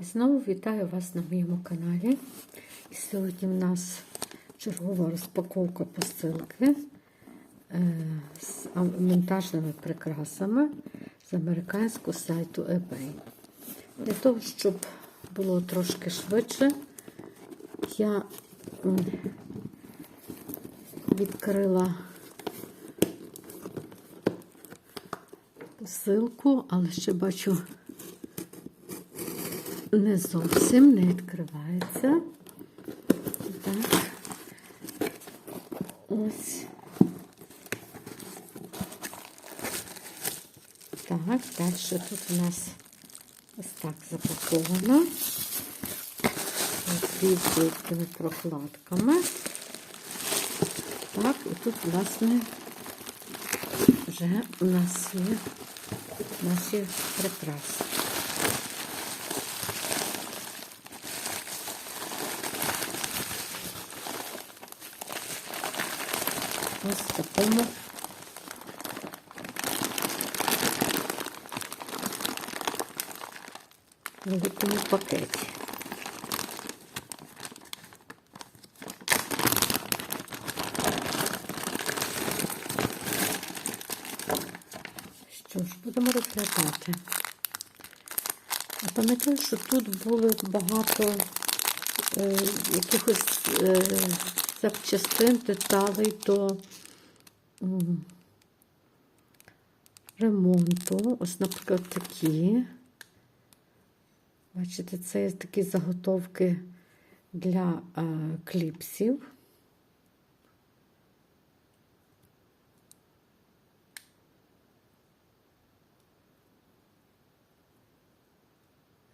І знову вітаю вас на моєму каналі. І сьогодні в нас чергова розпаковка посилки е, з монтажними прикрасами з американського сайту eBay. Для того, щоб було трошки швидше, я відкрила посилку, але ще бачу не зовсім не відкривається. Так. Ось. Так, далі тут у нас ось так запаковано. Відкритими прокладками. Так, і тут, власне, вже у нас є наші прикраси. Ось в такому великому пакеті. Що ж, будемо розглядати. Я пам'ятаю, що тут були багато е, якихось е, запчастин, деталей до ремонту. Ось, наприклад, такі. Бачите, це є такі заготовки для е, кліпсів.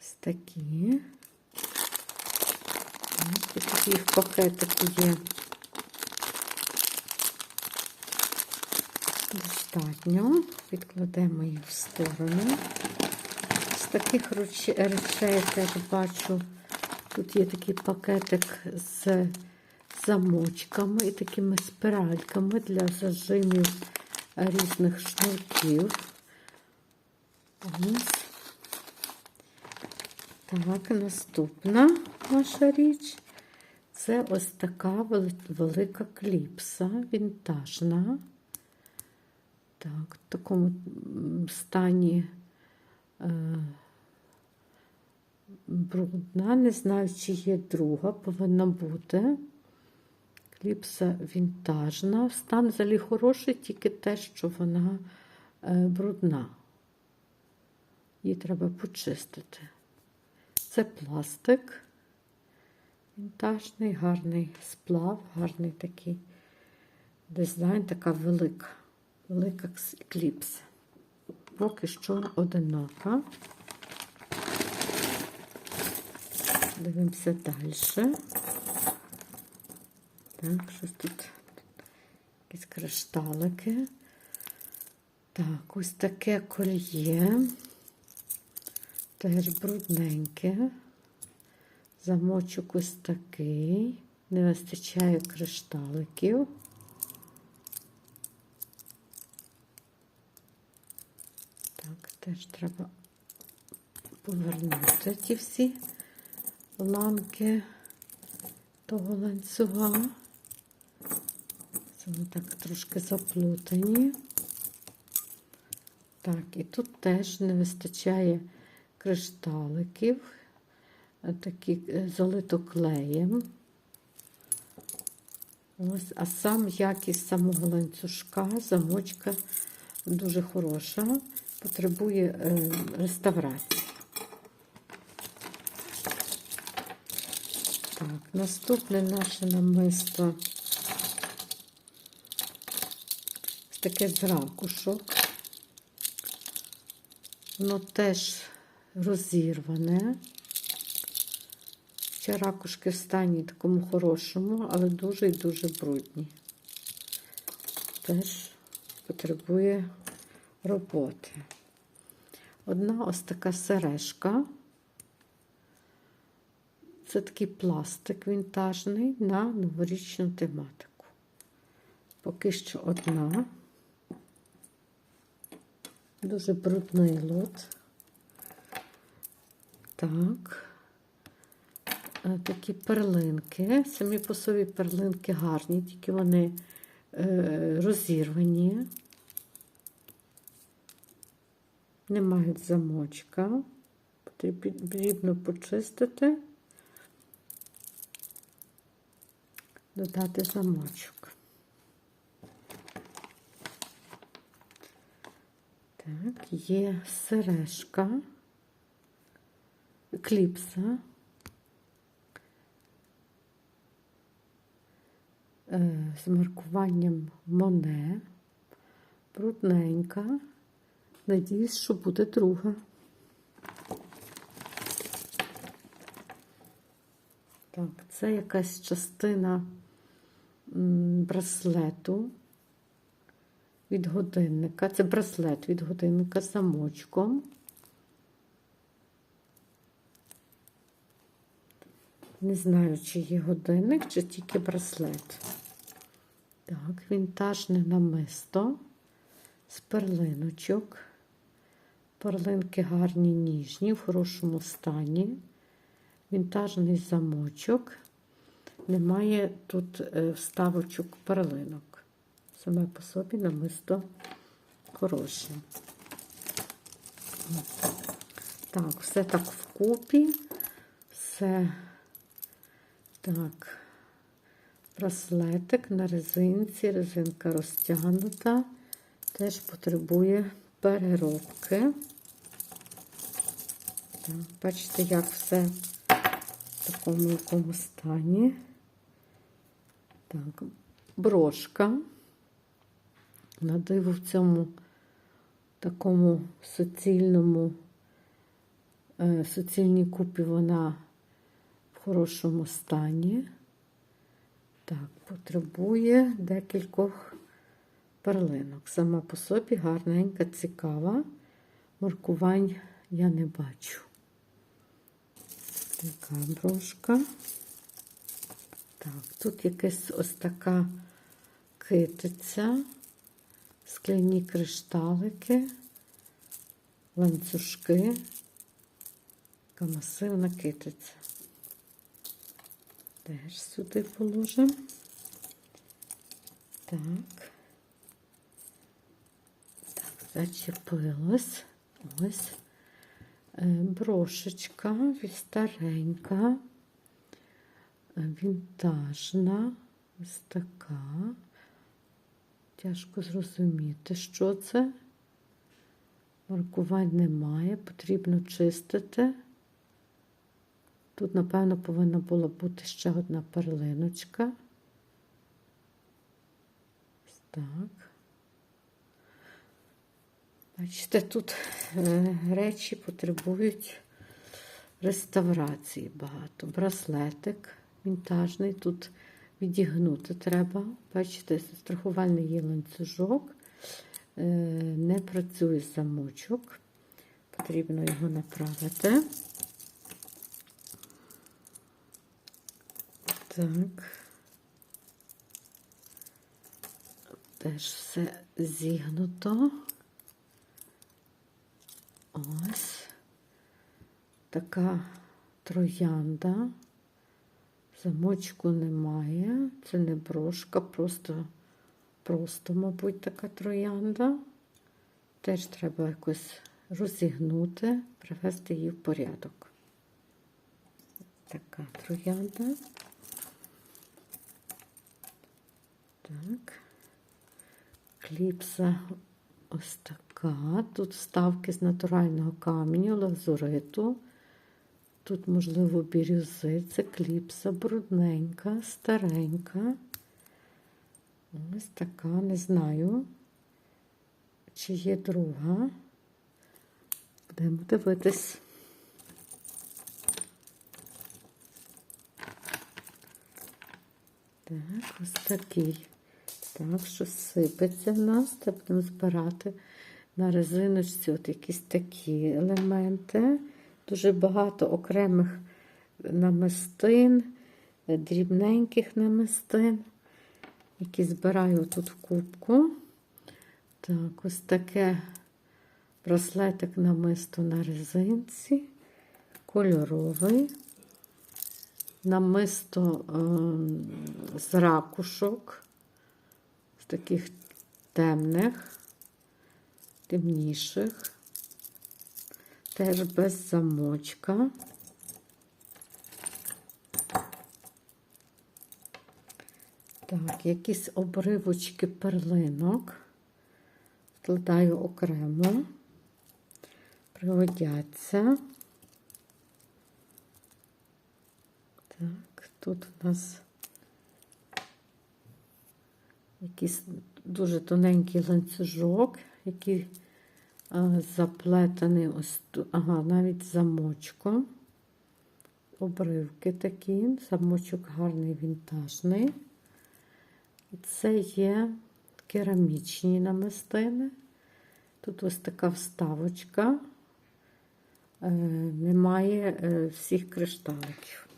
Ось такі. Так, і тут їх пакетику є достатньо. Відкладемо їх в сторону. З таких речей, теж бачу, тут є такий пакетик з замочками і такими спиральками для зажимів різних шнурків. Так, наступна наша річ це ось така велика кліпса, вінтажна. Так, в такому стані е, брудна. Не знаю, чи є друга, повинна бути. Кліпса вінтажна. Стан взагалі хороший, тільки те, що вона е, брудна. Її треба почистити. Це пластик. Вінтажний, гарний сплав, гарний такий дизайн, така велика, велика кліпса. Поки що одинока. Дивимося далі. Так, щось тут якісь кришталики. Так, ось таке кольє. Теж брудненьке. Замочок ось такий. Не вистачає кришталиків. Так, теж треба повернути ті всі ламки того ланцюга. Це вони так трошки заплутані. Так, і тут теж не вистачає кришталиків, такі залито клеєм. Ось, а сам якість самого ланцюжка, замочка дуже хороша, потребує е, реставрації. Так, наступне наше намисто таке з ракушок. Воно теж розірване. Ще ракушки в стані такому хорошому, але дуже і дуже брудні. Теж потребує роботи. Одна ось така сережка. Це такий пластик вінтажний на новорічну тематику. Поки що одна. Дуже брудний лот. Так. е, такі перлинки. Самі по собі перлинки гарні, тільки вони е, розірвані. Не мають замочка. Потрібно почистити, додати замочок. Так, є сережка, кліпса. Е, з маркуванням Моне, брудненька. Надіюсь, що буде друга. Так, це якась частина браслету від годинника. Це браслет від годинника замочком. Не знаю, чи є годинник, чи тільки браслет. Так, вінтажне намисто з перлиночок. Перлинки гарні, ніжні, в хорошому стані. Вінтажний замочок. Немає тут е, вставочок перлинок. Саме по собі намисто хороше. Так, все так вкупі. Все так, браслетик на резинці, резинка розтягнута, теж потребує переробки. Так, бачите, як все в такому якому стані. Так, брошка. На диво в цьому такому суцільному, е, суцільній купі вона в хорошому стані. Так, потребує декількох перлинок. Сама по собі гарненька, цікава. Маркувань я не бачу. Така брошка. Так, тут якась ось така китиця, скляні кришталики, ланцюжки, така масивна китиця. Теж сюди положимо. Так. Так, зачепилось. Ось Е, брошечка старенька, е, вінтажна, ось така. Тяжко зрозуміти, що це. Маркувань немає, потрібно чистити. Тут, напевно, повинна була бути ще одна перлиночка. Ось так. Бачите, тут е, речі потребують реставрації багато. Браслетик вінтажний, тут відігнути треба. Бачите, страхувальний є ланцюжок, е, не працює замочок, потрібно його направити. Так. Теж все зігнуто. Ось така троянда. Замочку немає. Це не брошка, просто, просто, мабуть, така троянда. Теж треба якось розігнути, привести її в порядок. Така троянда. Так. Кліпса ось така. Тут вставки з натурального каменю, лазуриту. Тут, можливо, бірюзи, це кліпса брудненька, старенька. Ось така, не знаю, чи є друга. Будемо дивитись. Так, ось такий. Так, що сипеться в нас, це будемо збирати на резиночці от якісь такі елементи. Дуже багато окремих намистин, дрібненьких намистин, які збираю тут в кубку. Так, ось таке браслетик намисто на резинці, кольоровий. намисто е, з ракушок, з таких темних, темніших, теж без замочка. Так, якісь обривочки перлинок. Складаю окремо, пригодяться. Так, тут у нас якийсь дуже тоненький ланцюжок, який а, заплетений ось ага, навіть замочком. Обривки такі, замочок гарний вінтажний. І це є керамічні намистини. Тут ось така вставочка, е, немає е, всіх кришталиків.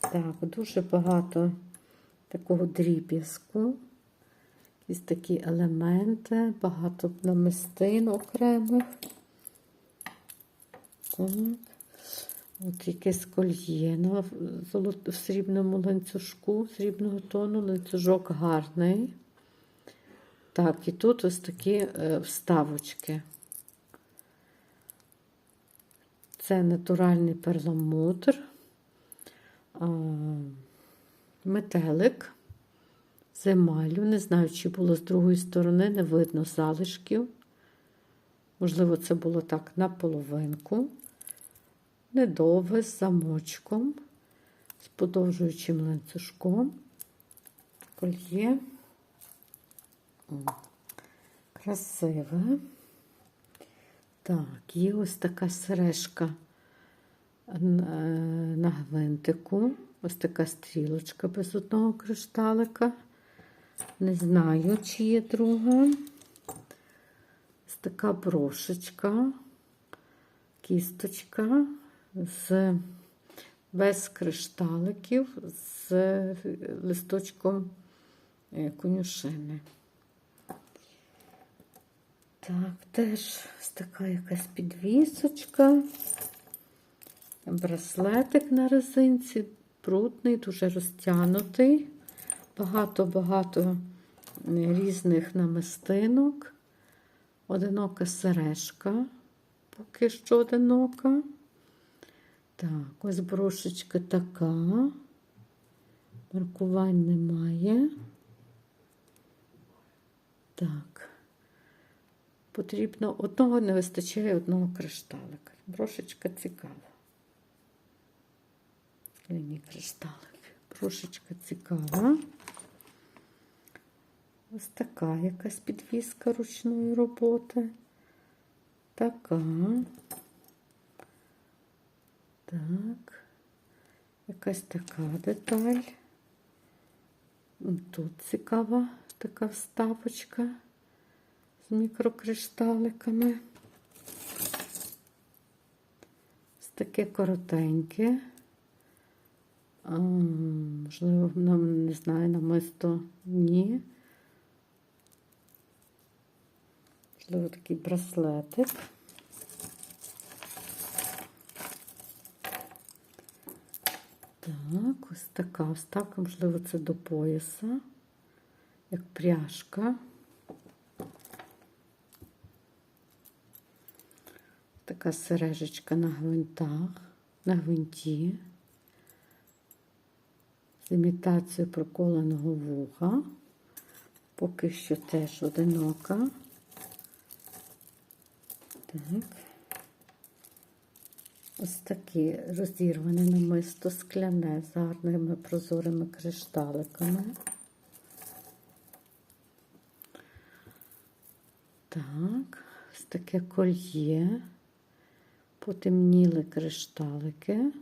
Так, дуже багато такого дріб'язку, якісь такі елементи, багато намистин окремих. Так. От якесь кольє на в срібному ланцюжку, срібного тону, ланцюжок гарний. Так, і тут ось такі е, вставочки. Це натуральний перламутр, метелик з емалю. Не знаю, чи було з другої сторони, не видно залишків. Можливо, це було так на половинку недовге з замочком, з подовжуючим ланцюжком, кольє. Красиве. Так, є ось така сережка на гвинтику, ось така стрілочка без одного кришталика. Не знаю, чи є друга. Ось така брошечка, кісточка з без кришталиків, з листочком е, конюшини. Так, теж ось така якась підвісочка, браслетик на резинці, брудний, дуже розтягнутий, багато-багато різних намистинок, одинока сережка, поки що одинока. Так, ось брошечка така. Маркувань немає. Так. Потрібно одного не вистачає одного кришталика. Брошечка цікава. Ліній кришталик. Брошечка цікава. Ось така якась підвіска ручної роботи. Така. Так, якась така деталь. Тут цікава така вставочка з мікрокришталиками. Ось таке коротеньке. А, можливо, не знаю, намисто ні. Можливо, такий браслетик. Так, ось така вставка, можливо, це до пояса, як пряжка. Така сережечка на гвинтах, на гвинті, з імітацією проколеного вуха. Поки що теж одинока. Так. Ось такі розірване намисто скляне з гарними прозорими кришталиками. Так, ось таке кольє, потемніли кришталики,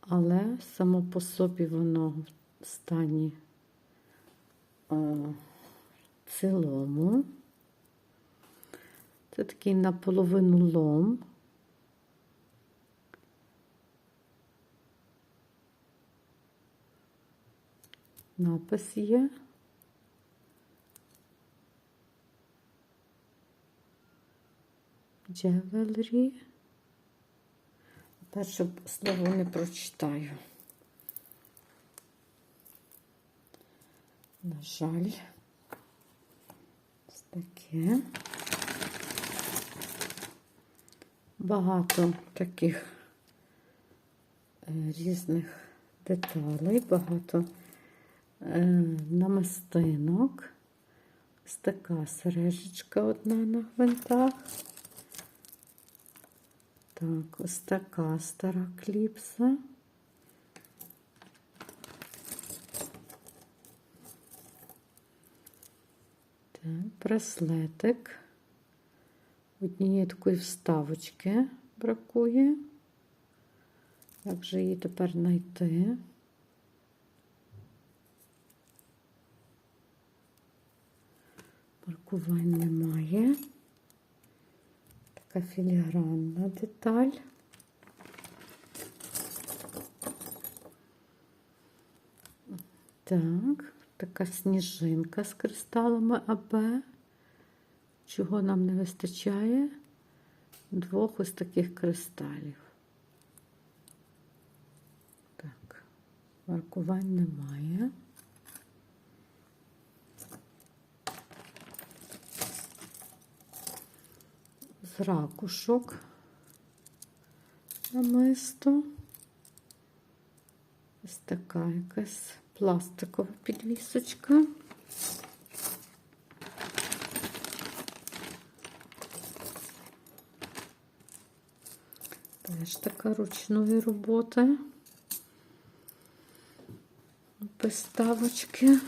але само по собі воно в стані о, цілому. Це такий наполовину лом. напис є. Джевелрі. Перше слово не прочитаю. На жаль, ось таке. Багато таких е, різних деталей, багато е, намистинок. Ось така сережечка одна на гвинтах. Так, ось така стара кліпса. Так, браслетик. Однієї такої вставочки бракує. Як же її тепер знайти? Маркувань немає. Така філігранна деталь. Так, така сніжинка з кристалами АБ. Чого нам не вистачає? Двох ось таких кристалів. Так, маркувань немає. З ракушок намисто. Ось така якась пластикова підвісочка. Теж така ручної роботи. Приставочки.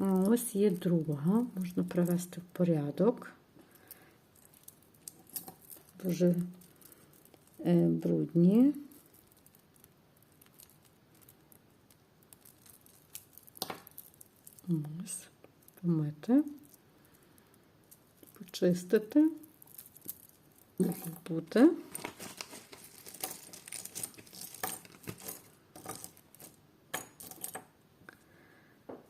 А ось є друга, можна привести в порядок. Дуже е, брудні. Ось, помити, почистити, буде.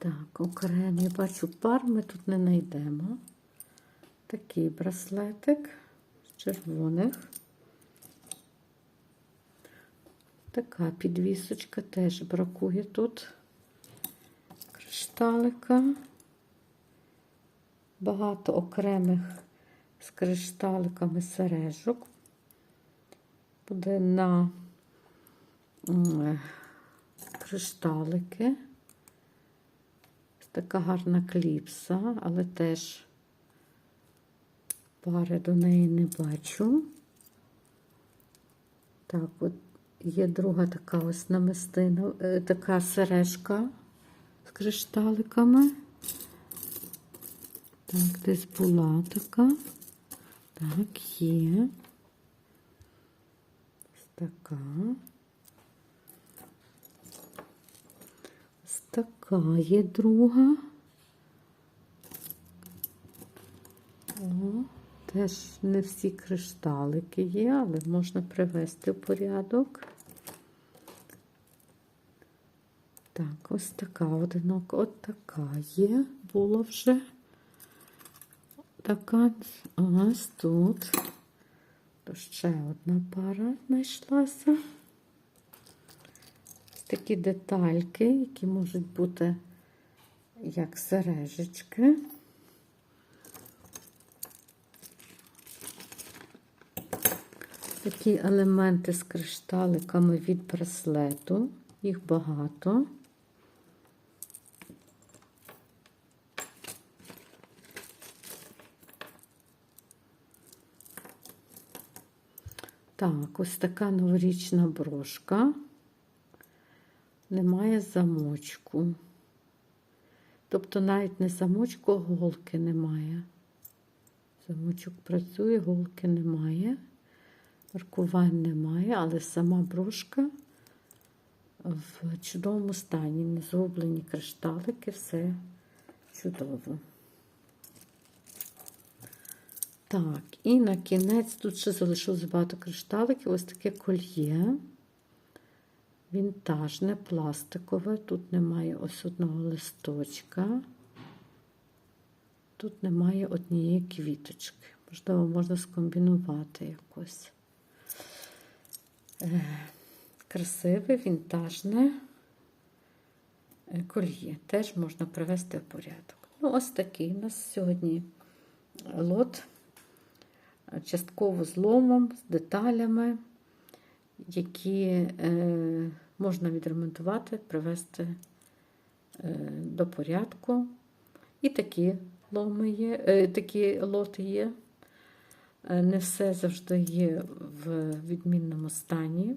Так, окремі бачу пар ми тут не знайдемо. Такий браслетик з червоних. Така підвісочка теж бракує тут кришталика. Багато окремих з кришталиками сережок. Буде на кришталики. Така гарна кліпса, але теж пари до неї не бачу. Так, от є друга така ось намистина, е, така сережка з кришталиками. Так, десь була така. Так, є. Ось така. Така є друга. О, теж не всі кришталики є, але можна привести в порядок. Так, ось така одинока, от така є, було вже. Така ось тут. То ще одна пара знайшлася. Такі детальки, які можуть бути як сережечки. Такі елементи з кришталиками від браслету. Їх багато. Так, ось така новорічна брошка. Немає замочку. Тобто навіть не замочку, а голки немає. Замочок працює, голки немає. Маркувань немає, але сама брошка в чудовому стані. Не зроблені кришталики, все чудово. Так, і на кінець тут ще залишилось багато кришталиків. Ось таке кольє. Вінтажне, пластикове. Тут немає ось одного листочка. Тут немає однієї квіточки. Можливо, можна скомбінувати якось. Е, красиве, вінтажне е, кольє. Теж можна привести в порядок. Ну, ось такий у нас сьогодні лот, частково з ломом, з деталями, які е, можна відремонтувати, привести е, до порядку. І такі ломи є, е, такі лоти є. Е, Не все завжди є в відмінному стані.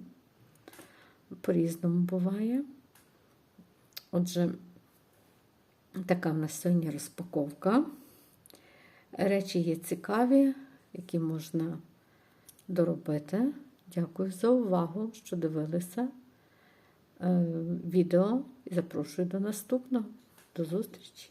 По-різному буває. Отже, така в нас сьогодні розпаковка. Речі є цікаві, які можна доробити. Дякую за увагу, що дивилися відео і запрошую до наступного. До зустрічі!